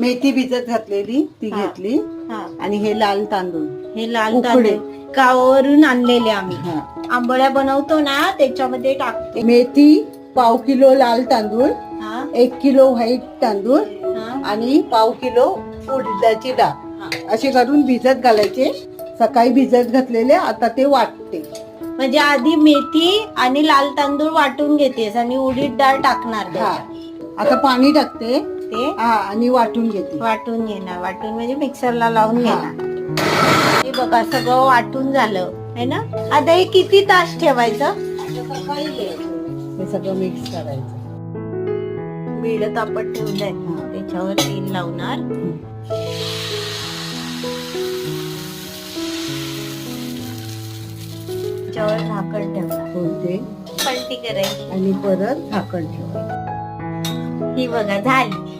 मेथी भिजत घातलेली ती हा. घेतली. हा. आणि हे लाल तांदूळ. हे लाल उकडे. तांदूळ. गावावरून आणलेले आम्ही. हा. आंबोळ्या बनवतो ना त्याच्यामध्ये टाकतो. मेथी पाव किलो लाल तांदूळ हा. एक किलो व्हाईट तांदूळ हा. आणि पाव किलो उडदाची हा. डाळ असे करून भिजत घालायचे. सकाळी भिजत घातलेले आता ते वाटते. म्हणजे आधी मेथी आणि लाल तांदूळ वाटून घेतेस आणि उडीद डाळ टाकणार हा. त्याच्यात. आता पाणी टाकते. ते हा आणि वाटून घेते. वाटून घेणार. वाटून म्हणजे मिक्सरला लावून. घेणार. हे बघा सगळं वाटून झालं. है ना? आता हे किती तास ठेवायचं? हे सगळं मिक्स करायचं. बिड तापत ठेवलंय. त्याच्यावर तेल लावणार. त्याच्यावर झाकण ठेवणार. होते पलटी करायची. आणि परत झाकण ठेवायचं. ही बघा झाली.